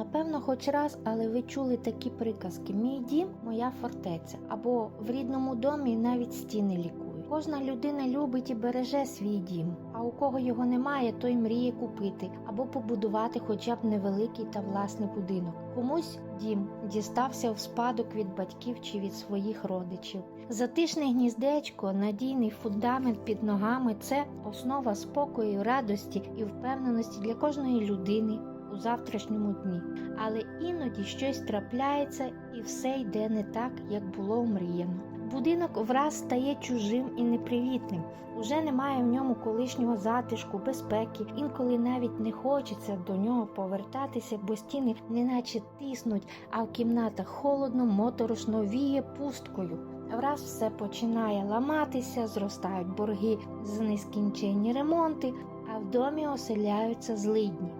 Напевно, хоч раз, але ви чули такі приказки: мій дім, моя фортеця, або в рідному домі навіть стіни лікують. Кожна людина любить і береже свій дім. А у кого його немає, той мріє купити або побудувати хоча б невеликий та власний будинок. Комусь дім дістався в спадок від батьків чи від своїх родичів. Затишне гніздечко, надійний фундамент під ногами це основа спокою, радості і впевненості для кожної людини у завтрашньому дні. Але іноді щось трапляється і все йде не так, як було омріяно. Будинок враз стає чужим і непривітним. Уже немає в ньому колишнього затишку, безпеки. Інколи навіть не хочеться до нього повертатися, бо стіни неначе тиснуть, а в кімнатах холодно, моторошно віє пусткою. Враз все починає ламатися, зростають борги за нескінченні ремонти, а в домі оселяються злидні.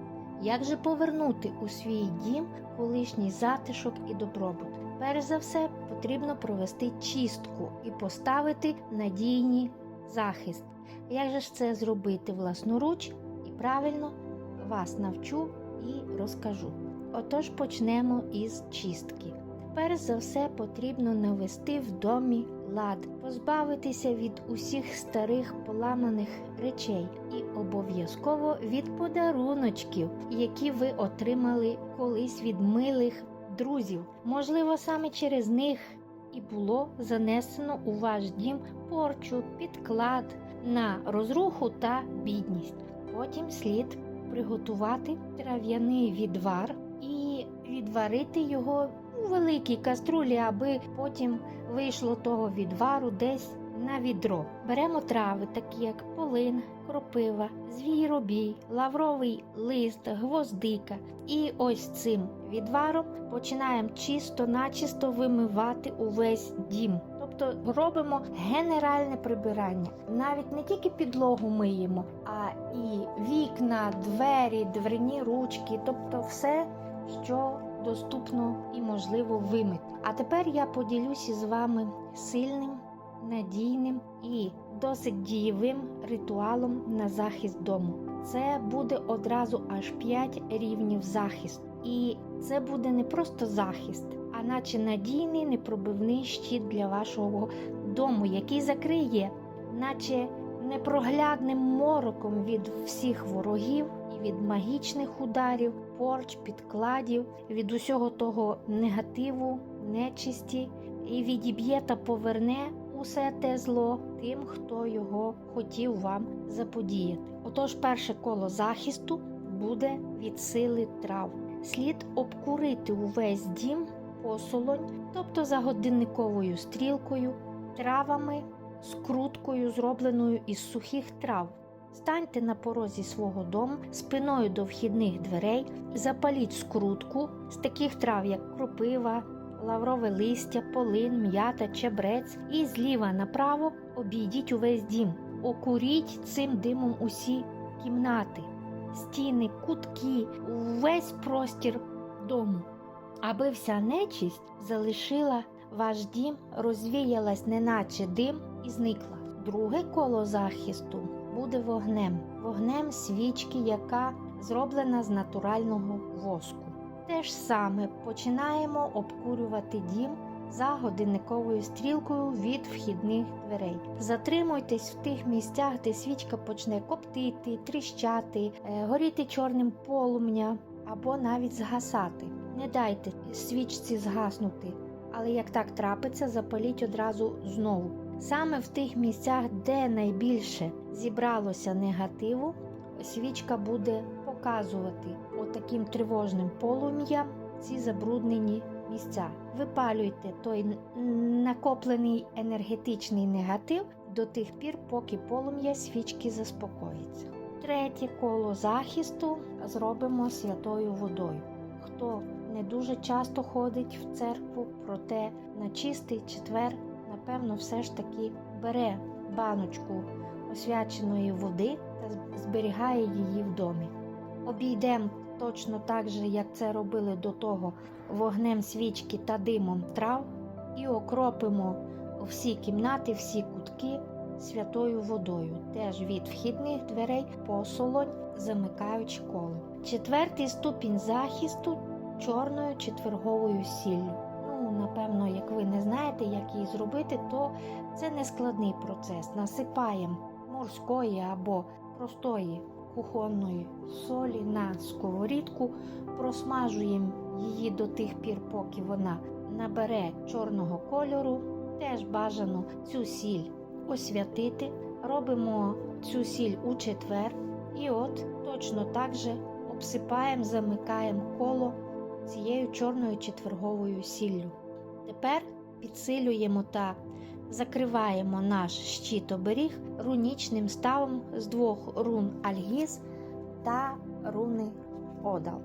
Як же повернути у свій дім колишній затишок і добробут? Перш за все, потрібно провести чистку і поставити надійний захист. Як же ж це зробити власноруч і правильно вас навчу і розкажу. Отож почнемо із чистки. Перш за все потрібно навести в домі лад, позбавитися від усіх старих поламаних речей і обов'язково від подаруночків, які ви отримали колись від милих друзів. Можливо, саме через них і було занесено у ваш дім порчу, підклад на розруху та бідність. Потім слід приготувати трав'яний відвар і відварити його у великій каструлі, аби потім вийшло того відвару десь на відро. Беремо трави, такі як полин, кропива, звіробій, лавровий лист, гвоздика. І ось цим відваром починаємо чисто-начисто вимивати увесь дім. Тобто робимо генеральне прибирання. Навіть не тільки підлогу миємо, а і вікна, двері, дверні ручки, тобто все, що доступно і можливо вимити. А тепер я поділюся з вами сильним, надійним і досить дієвим ритуалом на захист дому. Це буде одразу аж 5 рівнів захисту. І це буде не просто захист, а наче надійний непробивний щит для вашого дому, який закриє, наче непроглядним мороком від всіх ворогів від магічних ударів, порч, підкладів, від усього того негативу, нечисті, і відіб'є та поверне усе те зло тим, хто його хотів вам заподіяти. Отож, перше коло захисту буде від сили трав. Слід обкурити увесь дім посолонь, тобто за годинниковою стрілкою, травами, скруткою, зробленою із сухих трав. Станьте на порозі свого дому спиною до вхідних дверей, запаліть скрутку з таких трав, як кропива, лаврове листя, полин, м'ята, чебрець, і зліва направо обійдіть увесь дім. Окуріть цим димом усі кімнати, стіни, кутки, увесь простір дому, аби вся нечисть залишила ваш дім, розвіялась, неначе дим і зникла. Друге коло захисту буде вогнем, вогнем свічки, яка зроблена з натурального воску. Те ж саме починаємо обкурювати дім за годинниковою стрілкою від вхідних дверей. Затримуйтесь в тих місцях, де свічка почне коптити, тріщати, е, горіти чорним полум'я або навіть згасати. Не дайте свічці згаснути, але як так трапиться, запаліть одразу знову. Саме в тих місцях, де найбільше зібралося негативу, свічка буде показувати отаким тривожним полум'ям ці забруднені місця. Випалюйте той накоплений енергетичний негатив до тих пір, поки полум'я свічки заспокоїться. Третє коло захисту зробимо святою водою. Хто не дуже часто ходить в церкву, проте на чистий четвер, напевно, все ж таки бере баночку освяченої води та зберігає її в домі. Обійдемо точно так же, як це робили до того, вогнем свічки та димом трав, і окропимо всі кімнати, всі кутки святою водою, теж від вхідних дверей посолонь, замикаючи коло. Четвертий ступінь захисту чорною четверговою сіллю. Напевно, як ви не знаєте, як її зробити, то це не складний процес. Насипаємо морської або простої кухонної солі на сковорідку, просмажуємо її до тих пір, поки вона набере чорного кольору. Теж бажано цю сіль освятити. Робимо цю сіль у четвер. І от точно так же обсипаємо, замикаємо коло цією чорною четверговою сіллю. Тепер підсилюємо та закриваємо наш щит оберіг рунічним ставом з двох рун Альгіз та руни Одал.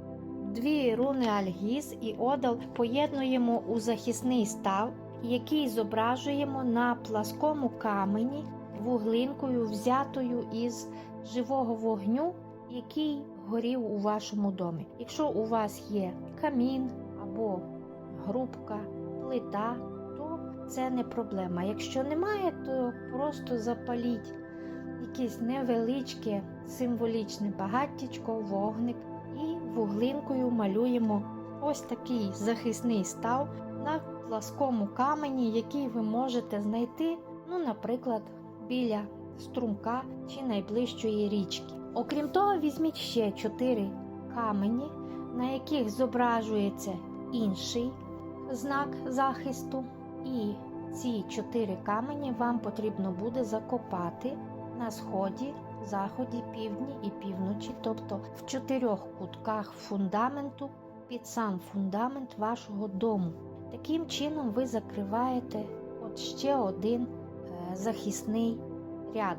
Дві руни Альгіз і Одал поєднуємо у захисний став, який зображуємо на пласкому камені вуглинкою, взятою із живого вогню, який горів у вашому домі. Якщо у вас є камін або грубка, плита, то це не проблема. Якщо немає, то просто запаліть якесь невеличке символічне багаттячко, вогник і вуглинкою малюємо ось такий захисний став на пласкому камені, який ви можете знайти, ну, наприклад, біля струмка чи найближчої річки. Окрім того, візьміть ще чотири камені, на яких зображується інший знак захисту. І ці чотири камені вам потрібно буде закопати на сході, заході, півдні і півночі, тобто в чотирьох кутках фундаменту під сам фундамент вашого дому. Таким чином ви закриваєте от ще один е, захисний ряд.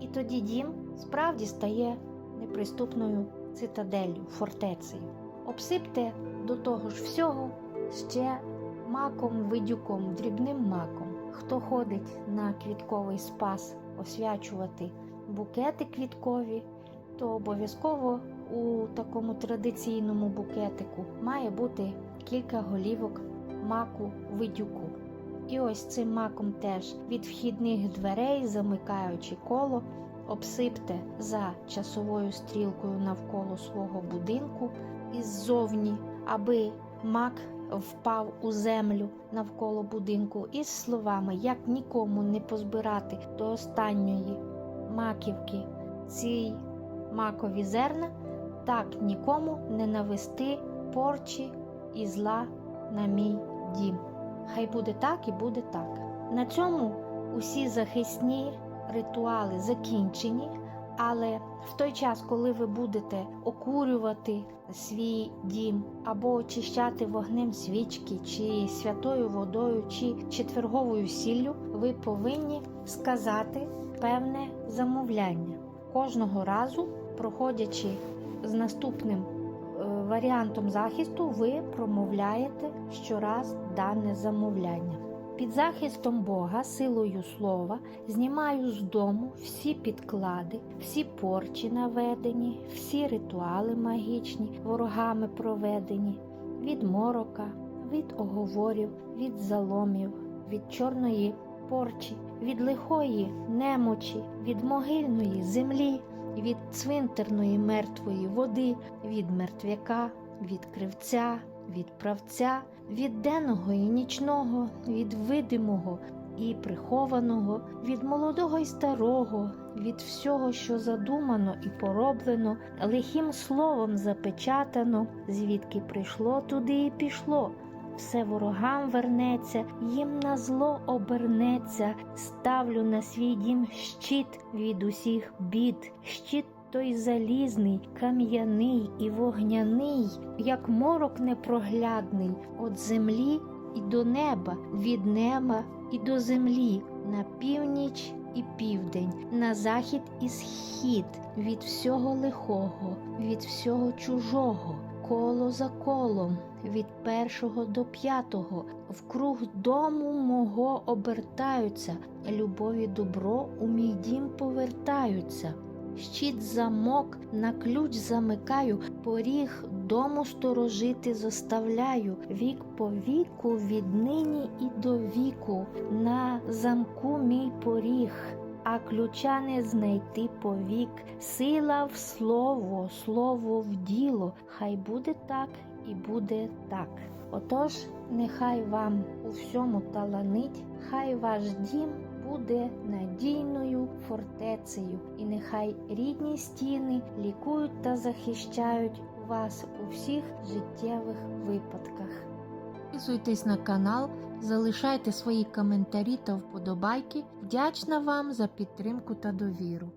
І тоді дім справді стає неприступною цитаделлю, фортецею. Обсипте до того ж всього ще маком, видюком, дрібним маком. Хто ходить на квітковий спас освячувати букети квіткові, то обов'язково у такому традиційному букетику має бути кілька голівок маку видюку. І ось цим маком теж від вхідних дверей, замикаючи коло, обсипте за часовою стрілкою навколо свого будинку іззовні, аби мак впав у землю навколо будинку із словами, як нікому не позбирати до останньої маківки ці макові зерна, так нікому не навести порчі і зла на мій дім. Хай буде так і буде так. На цьому усі захисні ритуали закінчені, але в той час, коли ви будете окурювати свій дім або очищати вогнем свічки, чи святою водою, чи четверговою сіллю, ви повинні сказати певне замовляння кожного разу, проходячи з наступним е, варіантом захисту, ви промовляєте щораз дане замовляння. Під захистом Бога, силою слова, знімаю з дому всі підклади, всі порчі наведені, всі ритуали магічні, ворогами проведені, від морока, від оговорів, від заломів, від чорної порчі, від лихої немочі, від могильної землі, від цвинтарної мертвої води, від мертвяка, від кривця, від правця, від денного і нічного, від видимого і прихованого, від молодого і старого, від всього, що задумано і пороблено, лихим словом запечатано, звідки прийшло, туди і пішло. Все ворогам вернеться, їм на зло обернеться, ставлю на свій дім щит від усіх бід, щит той залізний, кам'яний і вогняний, як морок непроглядний, від землі і до неба, від неба і до землі, на північ і південь, на захід і схід, від всього лихого, від всього чужого, коло за колом, від першого до п'ятого, вкруг дому мого обертаються, любові добро у мій дім повертаються. Щит замок на ключ замикаю, поріг дому сторожити заставляю, вік по віку, віднині і до віку, на замку мій поріг, а ключа не знайти повік. Сила в слово, слово в діло, хай буде так і буде так. Отож, нехай вам у всьому таланить, хай ваш дім буде надійною фортецею, і нехай рідні стіни лікують та захищають вас у всіх життєвих випадках. Підписуйтесь на канал, залишайте свої коментарі та вподобайки. Вдячна вам за підтримку та довіру.